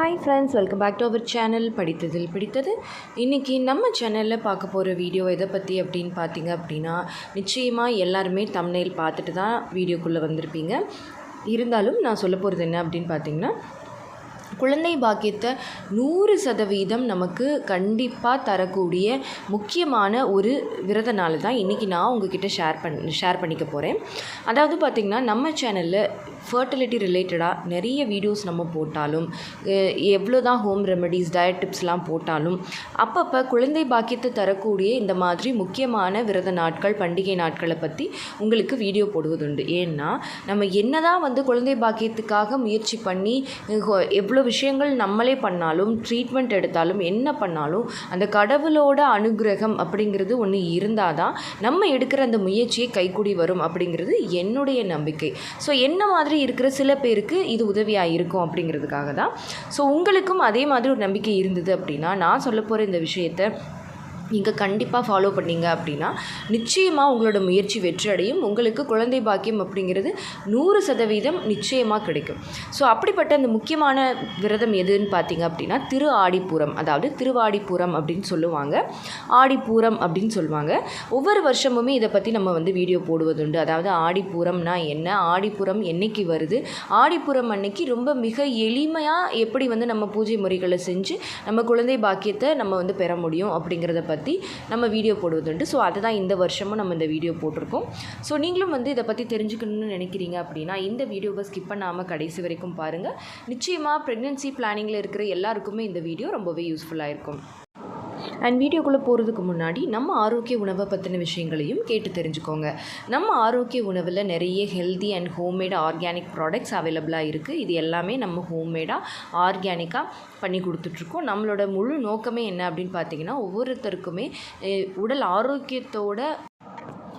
Hi friends welcome back to our channel படித்ததில் பிடித்தது. இன்றைக்கி நம்ம சேனலில் பார்க்க போகிற வீடியோ எதை பற்றி அப்படின்னு பார்த்தீங்க அப்படின்னா நிச்சயமாக எல்லாருமே தம்னைல் பார்த்துட்டு தான் வீடியோக்குள்ளே வந்திருப்பீங்க. இருந்தாலும் நான் சொல்ல போகிறது என்ன அப்படின்னு பார்த்தீங்கன்னா குழந்தை பாக்கியத்தை நூறு சதவீதம் நமக்கு கண்டிப்பாக தரக்கூடிய முக்கியமான ஒரு விரத நாள் தான் இன்றைக்கி நான் உங்ககிட்ட ஷேர் பண் ஷேர் பண்ணிக்க போகிறேன் அதாவது பார்த்திங்கன்னா நம்ம சேனலில் ஃபர்டிலிட்டி ரிலேட்டடாக நிறைய வீடியோஸ் நம்ம போட்டாலும் எவ்வளோ தான் ஹோம் ரெமெடிஸ் டயட் டிப்ஸ்லாம் போட்டாலும் அப்பப்போ குழந்தை பாக்கியத்தை தரக்கூடிய இந்த மாதிரி முக்கியமான விரத நாட்கள் பண்டிகை நாட்களை பற்றி உங்களுக்கு வீடியோ போடுவதுண்டு. ஏன்னா நம்ம என்ன தான் வந்து குழந்தை பாக்கியத்துக்காக முயற்சி பண்ணி எவ்வளோ விஷயங்கள் நம்மளே பண்ணாலும் ட்ரீட்மெண்ட் எடுத்தாலும் என்ன பண்ணாலும் அந்த கடவுளோட அனுகிரகம் அப்படிங்கிறது ஒன்று இருந்தால் தான் நம்ம எடுக்கிற அந்த முயற்சியை கைக்கூடி வரும் அப்படிங்கிறது என்னுடைய நம்பிக்கை. ஸோ என்ன மாதிரி இருக்கிற சில பேருக்கு இது உதவியாக இருக்கும் அப்படிங்கிறதுக்காக தான் ஸோ உங்களுக்கும் அதே மாதிரி ஒரு நம்பிக்கை இருந்தது அப்படின்னா நான் சொல்ல போகிற இந்த விஷயத்தை நீங்கள் கண்டிப்பாக ஃபாலோ பண்ணீங்க அப்படின்னா நிச்சயமாக உங்களோட முயற்சி வெற்றியடையும். உங்களுக்கு குழந்தை பாக்கியம் அப்படிங்கிறது நூறு சதவீதம் நிச்சயமாக கிடைக்கும். ஸோ அப்படிப்பட்ட அந்த முக்கியமான விரதம் எதுன்னு பார்த்தீங்க அப்படின்னா திரு ஆடிப்பூரம். அதாவது திருவாடிப்பூரம் அப்படின்னு சொல்லுவாங்க. ஆடிப்பூரம் அப்படின்னு சொல்லுவாங்க. ஒவ்வொரு வருஷமுமே இதை பற்றி நம்ம வந்து வீடியோ போடுவதுண்டு. அதாவது ஆடிப்பூரம்னா என்ன? ஆடிப்பூரம் என்னைக்கு வருது? ஆடிப்பூரம் அன்னைக்கு ரொம்ப மிக எளிமையாக எப்படி வந்து நம்ம பூஜை முறைகளை செஞ்சு நம்ம குழந்தை பாக்கியத்தை நம்ம வந்து பெற முடியும் அப்படிங்கிறத பற்றி நம்ம வீடியோ போடுவதுண்டு. ஸோ அதை தான் இந்த வருஷமும் நம்ம இந்த வீடியோ போட்டிருக்கோம். ஸோ நீங்களும் வந்து இதை பற்றி தெரிஞ்சுக்கணும்னு நினைக்கிறீங்க அப்படின்னா இந்த வீடியோவை ஸ்கிப் பண்ணாமல் கடைசி வரைக்கும் பாருங்கள் நிச்சயமாக ப்ரெக்னென்சி பிளானிங்கில் இருக்கிற எல்லாருக்குமே இந்த வீடியோ ரொம்பவே யூஸ்ஃபுல்லாக இருக்கும். அண்ட் வீடியோக்குள்ளே போகிறதுக்கு முன்னாடி நம்ம ஆரோக்கிய உணவை பற்றின விஷயங்களையும் கேட்டு தெரிஞ்சுக்கோங்க. நம்ம ஆரோக்கிய உணவில் நிறைய healthy and homemade organic products அவைலபிளாக இருக்குது இது எல்லாமே நம்ம ஹோம்மேடாக ஆர்கானிக்காக பண்ணி கொடுத்துட்ருக்கோம். நம்மளோட முழு நோக்கமே என்ன அப்படின்னு பார்த்தீங்கன்னா ஒவ்வொருத்தருக்குமே உடல் ஆரோக்கியத்தோட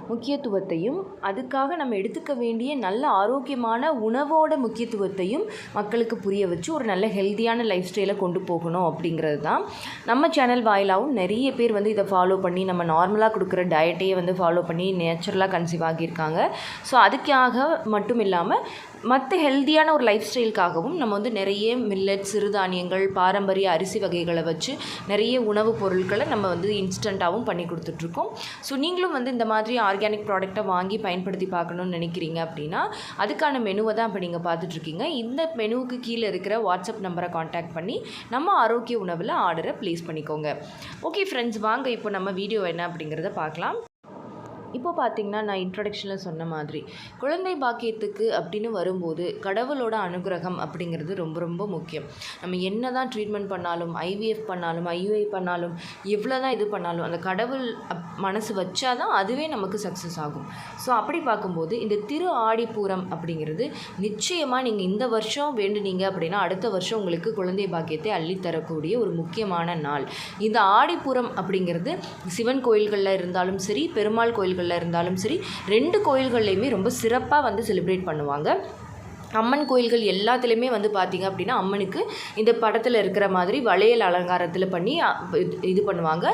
முக்கியத்துவத்தையும் அதுக்காக நம்ம எடுத்துக்க வேண்டிய நல்ல ஆரோக்கியமான உணவோட முக்கியத்துவத்தையும் மக்களுக்கு புரிய வச்சு ஒரு நல்ல ஹெல்த்தியான லைஃப் ஸ்டைலை கொண்டு போகணும் அப்படிங்கிறது தான் நம்ம சேனல் வாயிலாகவும் நிறைய பேர் வந்து இதை ஃபாலோ பண்ணி நம்ம நார்மலாக கொடுக்குற டயட்டையே வந்து ஃபாலோ பண்ணி நேச்சுரலாக கன்சீவ் ஆகியிருக்காங்க. ஸோ அதுக்காக மட்டும் இல்லாமல் மற்ற ஹெல்த்தியான ஒரு லைஃப் ஸ்டைலுக்காகவும் நம்ம வந்து நிறைய மில்லட் சிறுதானியங்கள் பாரம்பரிய அரிசி வகைகளை வச்சு நிறைய உணவுப் பொருட்களை நம்ம வந்து இன்ஸ்டண்ட்டாகவும் பண்ணி கொடுத்துட்ருக்கோம். ஸோ நீங்களும் வந்து இந்த மாதிரி ஆர்கானிக் ப்ராடக்டை வாங்கி பயன்படுத்தி பார்க்கணுன்னு நினைக்கிறீங்க அப்படின்னா அதுக்கான மெனுவை தான் இப்போ நீங்கள் பார்த்துட்ருக்கீங்க. இந்த மெனுவுக்கு கீழே இருக்கிற வாட்ஸ்அப் நம்பரை காண்டாக்ட் பண்ணி நம்ம ஆரோக்கிய உணவில் ஆர்டரை ப்ளேஸ் பண்ணிக்கோங்க. ஓகே ஃப்ரெண்ட்ஸ் வாங்க இப்போ நம்ம வீடியோ என்ன அப்படிங்கிறத பார்க்கலாம். இப்போ பார்த்தீங்கன்னா நான் இன்ட்ரடக்ஷனில் சொன்ன மாதிரி குழந்தை பாக்கியத்துக்கு அப்படின்னு வரும்போது கடவுளோட அனுகிரகம் அப்படிங்கிறது ரொம்ப ரொம்ப முக்கியம். நம்ம என்ன தான் ட்ரீட்மெண்ட் பண்ணாலும் ஐவிஎஃப் பண்ணாலும் ஐயுஐ பண்ணாலும் எவ்வளோ தான் இது பண்ணாலும் அந்த கடவுள் அப்- மனசு வச்சா தான் அதுவே நமக்கு சக்ஸஸ் ஆகும். ஸோ அப்படி பார்க்கும்போது இந்த திரு ஆடிப்பூரம் அப்படிங்கிறது நிச்சயமாக நீங்கள் இந்த வருஷம் வேண்டுனீங்க அப்படின்னா அடுத்த வருஷம் உங்களுக்கு குழந்தை பாக்கியத்தை அள்ளித்தரக்கூடிய ஒரு முக்கியமான நாள். இந்த ஆடிப்பூரம் அப்படிங்கிறது சிவன் கோயில்களில் இருந்தாலும் சரி பெருமாள் கோயில்கள் கோயில்களில் இருந்தாலும் சரி ரெண்டு கோயில்கள்லையுமே ரொம்ப சிறப்பாக வந்து செலிப்ரேட் பண்ணுவாங்க. அம்மன் கோயில்கள் எல்லாத்துலேயுமே வந்து பார்த்திங்க அப்படின்னா அம்மனுக்கு இந்த படத்தில் இருக்கிற மாதிரி வளையல் அலங்காரத்தில் பண்ணி இது- இது பண்ணுவாங்க.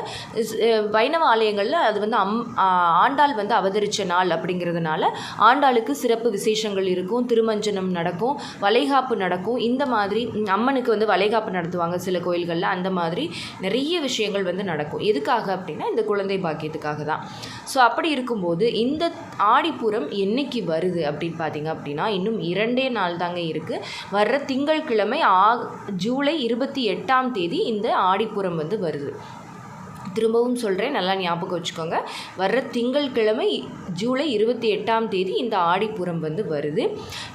வைணவ ஆலயங்களில் அது வந்து அம் ஆண்டாள் வந்து அவதரித்த நாள் அப்படிங்கிறதுனால ஆண்டாளுக்கு சிறப்பு விசேஷங்கள் இருக்கும் திருமஞ்சனம் நடக்கும் வளைகாப்பு நடக்கும். இந்த மாதிரி அம்மனுக்கு வந்து வளைகாப்பு நடத்துவாங்க சில கோயில்களில். அந்த மாதிரி நிறைய விஷயங்கள் வந்து நடக்கும். எதுக்காக அப்படின்னா இந்த குழந்தை பாக்கியத்துக்காக தான். ஸோ அப்படி இருக்கும்போது இந்த ஆடிப்புறம் என்னைக்கு வருது அப்படின்னு பார்த்தீங்க அப்படின்னா இன்னும் இரண்டே நாள் தாங்க இருக்குது வர்ற திங்கட்கிழமை ஆ ஜூலை இருபத்தி எட்டாம் தேதி இந்த ஆடிப்புறம் வந்து வருது. திரும்பவும் சொல்கிறேன் நல்லா ஞாபகம் வச்சுக்கோங்க. வர்ற திங்கட்கிழமை ஜூலை இருபத்தி எட்டாம் தேதி இந்த ஆடிப்புறம் வந்து வருது.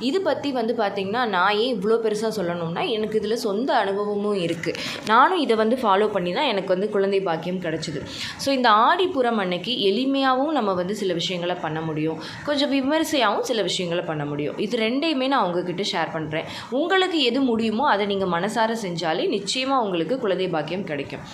இது பற்றி வந்து பார்த்திங்கன்னா நான் ஏன் இவ்வளோ பெருசாக சொல்லணும்னா எனக்கு இதில் சொந்த அனுபவமும் இருக்குது நானும் இதை வந்து ஃபாலோ பண்ணி தான் எனக்கு வந்து குழந்தை பாக்கியம் கிடச்சிது. ஸோ இந்த ஆடிப்புறம் அன்னைக்கு எளிமையாகவும் நம்ம வந்து சில விஷயங்களை பண்ண முடியும். கொஞ்சம் விமரிசையாகவும் சில விஷயங்களை பண்ண முடியும். இது ரெண்டையுமே நான் உங்ககிட்ட ஷேர் பண்ணுறேன் உங்களுக்கு எது முடியுமோ அதை நீங்கள் மனசார செஞ்சாலே நிச்சயமாக உங்களுக்கு குழந்தை பாக்கியம் கிடைக்கும்.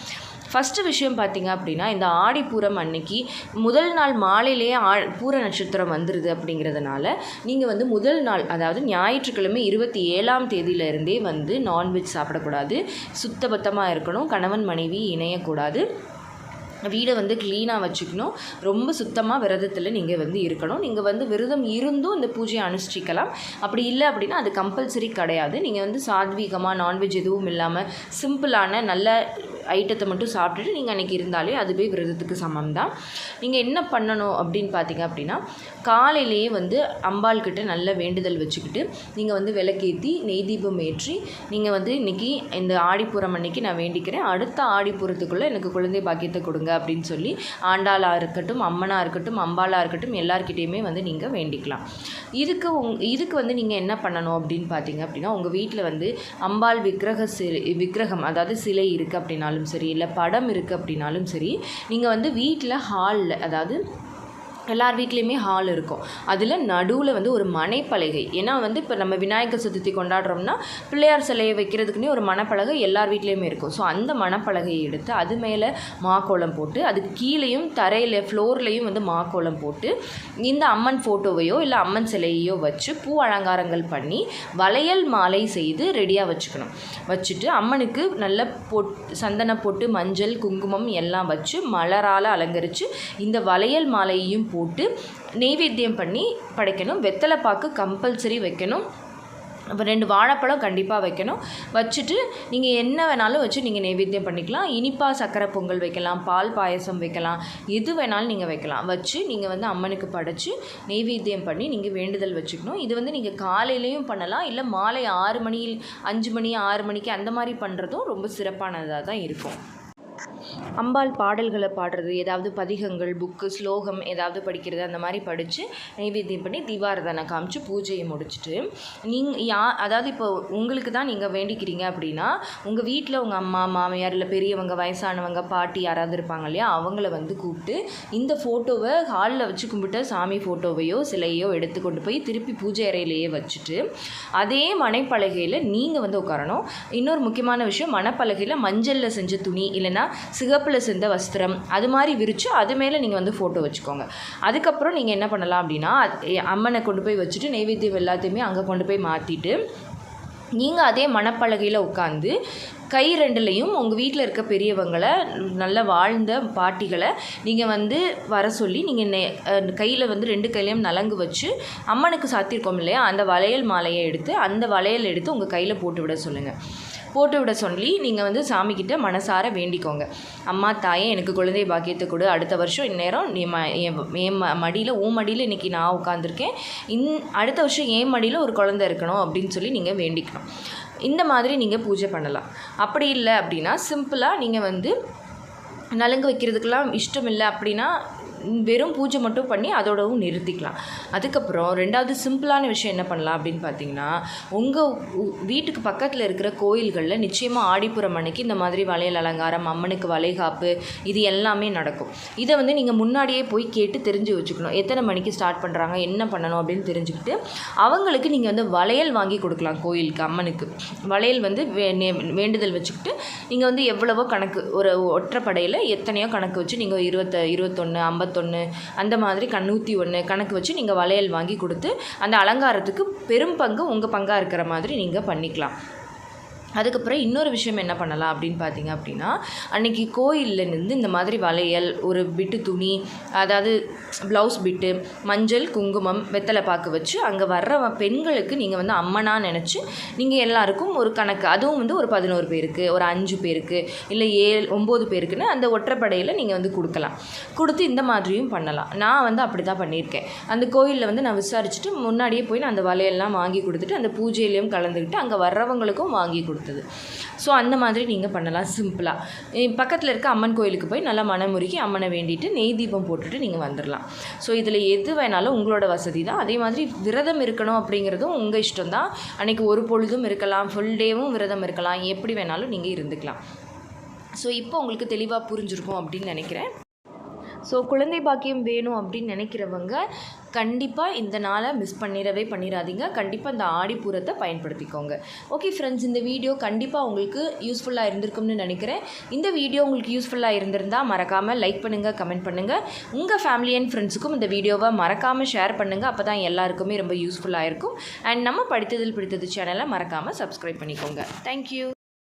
ஃபஸ்ட்டு விஷயம் பார்த்தீங்க அப்படின்னா இந்த ஆடிப்பூரம் அன்னைக்கு முதல் நாள் மாலையிலேயே ஆ பூர நட்சத்திரம் வந்துடுது அப்படிங்கிறதுனால நீங்கள் வந்து முதல் நாள் அதாவது ஞாயிற்றுக்கிழமை இருபத்தி ஏழாம் தேதியிலிருந்தே வந்து நான்வெஜ் சாப்பிடக்கூடாது. சுத்தபத்தமாக இருக்கணும் கணவன் மனைவி இணையக்கூடாது. வீடை வந்து க்ளீனாக வச்சுக்கணும். ரொம்ப சுத்தமாக விரதத்தில் நீங்கள் வந்து இருக்கணும். நீங்கள் வந்து விரதம் இருந்தும் இந்த பூஜையை அனுஷ்டிக்கலாம். அப்படி இல்லை அப்படின்னா அது கம்பல்சரி கிடையாது. நீங்கள் வந்து சாத்வீகமாக நான்வெஜ் எதுவும் இல்லாமல் சிம்பிளான நல்ல ஐட்டத்தை மட்டும் சாப்பிட்டுட்டு நீங்கள் அன்றைக்கி இருந்தாலே அதுவே விரதத்துக்கு சமம் தான் நீங்கள் என்ன பண்ணணும் அப்படின்னு பார்த்தீங்க அப்படின்னா காலையிலேயே வந்து அம்பாள் கிட்ட நல்ல வேண்டுதல் வச்சுக்கிட்டு நீங்கள் வந்து விளக்கேற்றி நெய் தீபம் ஏற்றி நீங்கள் வந்து இன்றைக்கி இந்த ஆடிப்புறம் அன்னைக்கு நான் வேண்டிக்கிறேன். அடுத்த ஆடிப்புறத்துக்குள்ளே எனக்கு குழந்தை பாக்கியத்தை கொடுங்க அப்படின்னு சொல்லி ஆண்டாளாக இருக்கட்டும் அம்மனாக இருக்கட்டும் அம்பாளாக இருக்கட்டும் எல்லார்கிட்டேயுமே வந்து நீங்கள் வேண்டிக்கலாம். இதுக்கு உங் இதுக்கு வந்து நீங்கள் என்ன பண்ணணும் அப்படின்னு பார்த்தீங்க அப்படின்னா உங்கள் வீட்டில் வந்து அம்பாள் விக்கிரக சிலை விக்கிரகம் அதாவது சிலை இருக்குது அப்படின்னாலும் சரி இல்லை படம் இருக்குது அப்படின்னாலும் சரி நீங்கள் வந்து வீட்டில் ஹாலில் அதாவது எல்லார் வீட்லேயுமே ஹால் இருக்கும். அதில் நடுவில் வந்து ஒரு மனைப்பலகை. ஏன்னா வந்து இப்போ நம்ம விநாயகர் சதுர்த்தி கொண்டாடுறோம்னா பிள்ளையார் சிலையை வைக்கிறதுக்குன்னே ஒரு மணப்பலகை எல்லார் வீட்லேயுமே இருக்கும். ஸோ அந்த மணப்பலகையை எடுத்து அது மேலே மாக்கோலம் போட்டு அதுக்கு கீழேயும் தரையில் ஃப்ளோர்லேயும் வந்து மாக்கோலம் போட்டு இந்த அம்மன் ஃபோட்டோவையோ இல்லை அம்மன் சிலையையோ வச்சு பூ அலங்காரங்கள் பண்ணி வளையல் மாலை செய்து ரெடியாக வச்சுக்கணும். வச்சுட்டு அம்மனுக்கு நல்ல பொட் சந்தன பொட்டு மஞ்சள் குங்குமம் எல்லாம் வச்சு மலரால் அலங்கரித்து இந்த வளையல் மாலையையும் போட்டு நெய்வேத்தியம் பண்ணி படைக்கணும். வெத்தலை பாக்கு கம்பல்சரி வைக்கணும். அப்போ ரெண்டு வாழைப்பழம் கண்டிப்பாக வைக்கணும். வச்சுட்டு நீங்கள் என்ன வேணாலும் வச்சு நீங்கள் நைவேத்தியம் பண்ணிக்கலாம். இனிப்பாக சக்கரை பொங்கல் வைக்கலாம் பால் பாயசம் வைக்கலாம் எது வேணாலும் நீங்கள் வைக்கலாம். வச்சு நீங்கள் வந்து அம்மனுக்கு படைச்சு நெய்வேத்தியம் பண்ணி நீங்கள் வேண்டுதல் வச்சுக்கணும். இது வந்து நீங்கள் காலையிலையும் பண்ணலாம். இல்லை மாலை ஆறு மணியில் அஞ்சு மணி ஆறு மணிக்கு அந்த மாதிரி பண்ணுறதும் ரொம்ப சிறப்பானதாக தான் இருக்கும். அம்பாள் பாடல்களை பாடுறது ஏதாவது பதிகங்கள் புக்கு ஸ்லோகம் ஏதாவது படிக்கிறது அந்த மாதிரி படித்து நைவேத்தியம் பண்ணி தீபாரதனை காமிச்சு பூஜையை முடிச்சுட்டு நீங்கள் யா அதாவது இப்போ உங்களுக்கு தான் நீங்கள் வேண்டிக்கிறீங்க அப்படின்னா உங்கள் வீட்டில் உங்கள் அம்மா மாமியார் இல்லை பெரியவங்க வயசானவங்க பாட்டி யாராவது இருப்பாங்க இல்லையா அவங்கள வந்து கூப்பிட்டு இந்த ஃபோட்டோவை ஹாலில் வச்சு கும்பிட்ட சாமி ஃபோட்டோவையோ சிலையோ எடுத்து கொண்டு போய் திருப்பி பூஜை அறையிலேயே வச்சுட்டு அதே மனைப்பலகையில் நீங்கள் வந்து உட்காரணும். இன்னொரு முக்கியமான விஷயம் மணப்பலகையில் மஞ்சளில் செஞ்ச துணி இல்லைன்னா சிகப்பில் செஞ்ச வஸ்திரம் அது மாதிரி விரித்து அது மேலே நீங்கள் வந்து ஃபோட்டோ வச்சுக்கோங்க. அதுக்கப்புறம் நீங்கள் என்ன பண்ணலாம் அப்படின்னா அம்மனை கொண்டு போய் வச்சுட்டு நைவேத்தியம் எல்லாத்தையுமே அங்கே கொண்டு போய் மாற்றிட்டு நீங்கள் அதே மணப்பலகையில் உட்காந்து கை ரெண்டுலேயும் உங்கள் வீட்டில் இருக்க பெரியவங்களை நல்ல வாழ்ந்த பாட்டிகளை நீங்கள் வந்து வர சொல்லி நீங்கள் நெ கையில் வந்து ரெண்டு கையிலையும் நலங்கு வச்சு அம்மனுக்கு சாத்தியிருக்கோம் இல்லையா? அந்த வளையல் மாலையை எடுத்து அந்த வளையல் எடுத்து உங்கள் கையில் போட்டு விட சொல்லுங்கள் போட்டு விட சொல்லி நீங்கள் வந்து சாமிக்கிட்ட மனசார வேண்டிக்கோங்க. அம்மா தாயே எனக்கு குழந்தை பாக்கியத்தை கொடு. அடுத்த வருஷம் இந்நேரம் நீ ம என் மடியில் உன் மடியில் இன்றைக்கி நான் உட்காந்துருக்கேன் இன் அடுத்த வருஷம் என் மடியில் ஒரு குழந்தை இருக்கணும் அப்படின்னு சொல்லி நீங்கள் வேண்டிக்கணும். இந்த மாதிரி நீங்கள் பூஜை பண்ணலாம். அப்படி இல்லை அப்படின்னா சிம்பிளாக நீங்கள் வந்து நலுங்கு வைக்கிறதுக்கெல்லாம் இஷ்டம் இல்லை அப்படின்னா வெறும் பூஜை மட்டும் பண்ணி அதோடவும் நிறுத்திக்கலாம். அதுக்கப்புறம் ரெண்டாவது சிம்பிளான விஷயம் என்ன பண்ணலாம் அப்படின்னு பார்த்தீங்கன்னா உங்கள் வீட்டுக்கு பக்கத்தில் இருக்கிற கோயில்களில் நிச்சயமாக ஆடிப்புறம் அன்னைக்கு இந்த மாதிரி வளையல் அலங்காரம் அம்மனுக்கு வளைகாப்பு இது எல்லாமே நடக்கும். இதை வந்து நீங்கள் முன்னாடியே போய் கேட்டு தெரிஞ்சு வச்சுக்கணும். எத்தனை மணிக்கு ஸ்டார்ட் பண்ணுறாங்க என்ன பண்ணணும் அப்படின்னு தெரிஞ்சுக்கிட்டு அவங்களுக்கு நீங்கள் வந்து வளையல் வாங்கி கொடுக்கலாம் கோயிலுக்கு அம்மனுக்கு. வளையல் வந்து வே வேண்டுதல் வச்சுக்கிட்டு நீங்கள் வந்து எவ்வளவோ கணக்கு ஒரு ஒற்றைப்படையில் எத்தனையோ கணக்கு வச்சு நீங்கள் இருபத்த இருபத்தொன்று ஐம்பத்தி ஐம்பத்தொன்று அந்த மாதிரி கண்ணூற்றி ஒன்று கணக்கு வச்சு நீங்கள் வளையல் வாங்கி கொடுத்து அந்த அலங்காரத்துக்கு பெரும் பங்கு உங்கள் பங்காக இருக்கிற மாதிரி நீங்கள் பண்ணிக்கலாம். அதுக்கப்புறம் இன்னொரு விஷயம் என்ன பண்ணலாம் அப்படின்னு பார்த்தீங்க அப்படின்னா அன்றைக்கி கோயிலேருந்து இந்த மாதிரி வளையல் ஒரு பிட்டு துணி அதாவது ப்ளவுஸ் பிட்டு மஞ்சள் குங்குமம் வெத்தலை பாக்கு வச்சு அங்கே வர்ற பெண்களுக்கு நீங்கள் வந்து அம்மனாக நினச்சி நீங்கள் எல்லாருக்கும் ஒரு கணக்கு. அதுவும் வந்து ஒரு பதினோரு பேருக்கு ஒரு அஞ்சு பேருக்கு இல்லை ஏழு ஒம்பது பேருக்குன்னு அந்த ஒற்றைப்படையில் நீங்கள் வந்து கொடுக்கலாம். கொடுத்து இந்த மாதிரியும் பண்ணலாம். நான் வந்து அப்படி தான் பண்ணியிருக்கேன். அந்த கோயிலில் வந்து நான் விசாரிச்சுட்டு முன்னாடியே போய் நான் அந்த வலையெல்லாம் வாங்கி கொடுத்துட்டு அந்த பூஜையிலையும் கலந்துக்கிட்டு அங்கே வர்றவங்களுக்கும் வாங்கி கொடு கொடுத்தது. ஸோ அந்த மாதிரி நீங்கள் பண்ணலாம் சிம்பிளாக பக்கத்தில் இருக்க அம்மன் கோயிலுக்கு போய் நல்லா மனமுருகி அம்மனை வேண்டிட்டு நெய் தீபம் போட்டுட்டு நீங்கள் வந்துடலாம் ஸோ இதில் எது வேணாலும் உங்களோட வசதி தான். அதே மாதிரி விரதம் இருக்கணும் அப்படிங்கிறதும் உங்கள் இஷ்டம் தான். அன்றைக்கி ஒரு பொழுதும் இருக்கலாம் ஃபுல் டேவும் விரதம் இருக்கலாம். எப்படி வேணாலும் நீங்கள் இருந்துக்கலாம். ஸோ இப்போ உங்களுக்கு தெளிவாக புரிஞ்சிருக்கும் அப்படின்னு நினைக்கிறேன். ஸோ குழந்தை பாக்கியம் வேணும் அப்படின்னு நினைக்கிறவங்க கண்டிப்பாக இந்த நாளை மிஸ் பண்ணிடவே பண்ணிடாதீங்க. கண்டிப்பாக இந்த ஆடிப்பூரத்தை பயன்படுத்திக்கோங்க. ஓகே ஃப்ரெண்ட்ஸ் இந்த வீடியோ கண்டிப்பாக உங்களுக்கு யூஸ்ஃபுல்லாக இருந்திருக்கும்னு நினைக்கிறேன். இந்த வீடியோ உங்களுக்கு யூஸ்ஃபுல்லாக இருந்திருந்தால் மறக்காமல் லைக் பண்ணுங்கள் கமெண்ட் பண்ணுங்கள் உங்கள் ஃபேமிலி அண்ட் ஃப்ரெண்ட்ஸுக்கும் இந்த வீடியோவை மறக்காமல் ஷேர் பண்ணுங்கள் அப்போ தான் எல்லாருக்குமே ரொம்ப யூஸ்ஃபுல்லாக இருக்கும். அண்ட் நம்ம படித்ததில் பிடித்தது சேனலை மறக்காமல் சப்ஸ்கிரைப் பண்ணிக்கோங்க. தேங்க்யூ